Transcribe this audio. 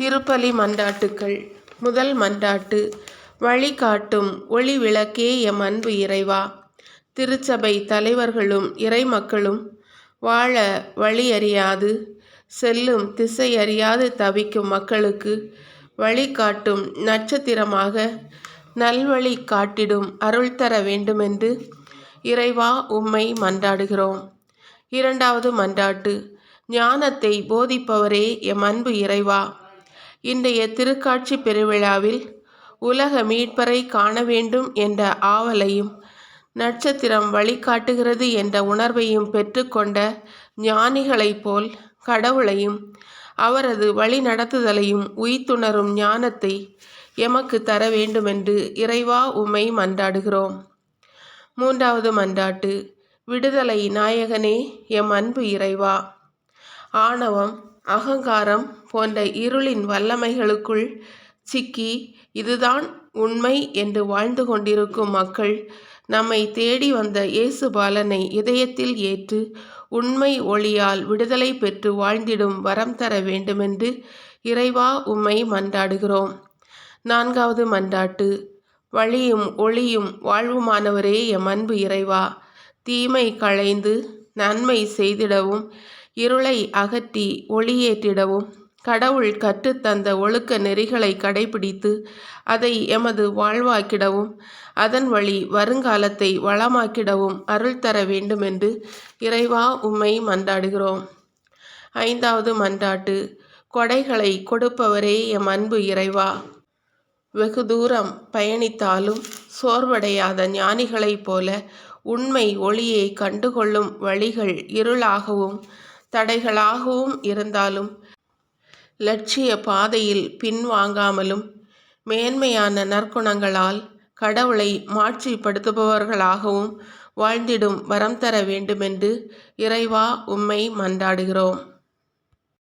திருப்பலி மன்றாட்டுக்கள் முதல் மன்றாட்டு வழிகாட்டும் ஒளி விளக்கே எம் அன்பு இறைவா. திருச்சபை தலைவர்களும் இறைமக்களும் வாழ வழியறியாது செல்லும் திசை அறியாது தவிக்கும் மக்களுக்கு வழிகாட்டும் நட்சத்திரமாக நல்வழி காட்டிடும் அருள் தர வேண்டுமென்று இறைவா உம்மை மன்றாடுகிறோம். இரண்டாவது மன்றாட்டு ஞானத்தை போதிப்பவரே எம் அன்பு இறைவா. இன்றைய திருக்காட்சி பெருவிழாவில் உலக மீட்பரை காண வேண்டும் என்ற ஆவலையும் நட்சத்திரம் வழிகாட்டுகிறது என்ற உணர்வையும் பெற்றுக்கொண்ட ஞானிகளைப் போல் கடவுளையும் அவரது வழி நடத்துதலையும் உய்த்துணரும் ஞானத்தை எமக்கு தர வேண்டுமென்று இறைவா உம்மை மன்றாடுகிறோம். மூன்றாவது மன்றாட்டு விடுதலை நாயகனே எம் அன்பு இறைவா. ஆணவம் அகங்காரம் போன்ற இருளின் வல்லமைகளுக்குள் சிக்கி இதுதான் உண்மை என்று வாழ்ந்து கொண்டிருக்கும் மக்கள் நம்மை தேடி வந்த இயேசு பாலனை இதயத்தில் ஏற்று உண்மை ஒளியால் விடுதலை பெற்று வாழ்ந்திடும் வரம் தர வேண்டுமென்று இறைவா உம்மை மன்றாடுகிறோம். நான்காவது மன்றாட்டு வழியும் ஒளியும் வாழ்வுமானவரே எம் அன்பு இறைவா தீமை களைந்து நன்மை செய்திடவும் இருளை அகற்றி ஒளியேற்றிடவும். கடவுள் கற்றுத்தந்த ஒழுக்க நெறிகளை கடைபிடித்து அதை எமது வாழ்வாக்கிடவும். அதன் வழி வருங்காலத்தை வளமாக்கிடவும் அருள் தர வேண்டுமென்று இறைவா உம்மை மன்றாடுகிறோம். ஐந்தாவது மன்றாட்டு கொடைகளை கொடுப்பவரே எம் அன்பு இறைவா. வெகு தூரம் பயணித்தாலும் சோர்வடையாத ஞானிகளைப் போல உண்மை ஒளியை கண்டுகொள்ளும் வழிகள் இருளாகவும் தடைகளாகவும் இருந்தாலும் லட்சிய பாதையில் பின்வாங்காமலும் மேன்மையான நற்குணங்களால் கடவுளை மாட்சிப்படுத்துபவர்களாகவும் வாழ்ந்திடும் வரம் தர வேண்டுமென்று இறைவா உம்மை மன்றாடுகிறோம்.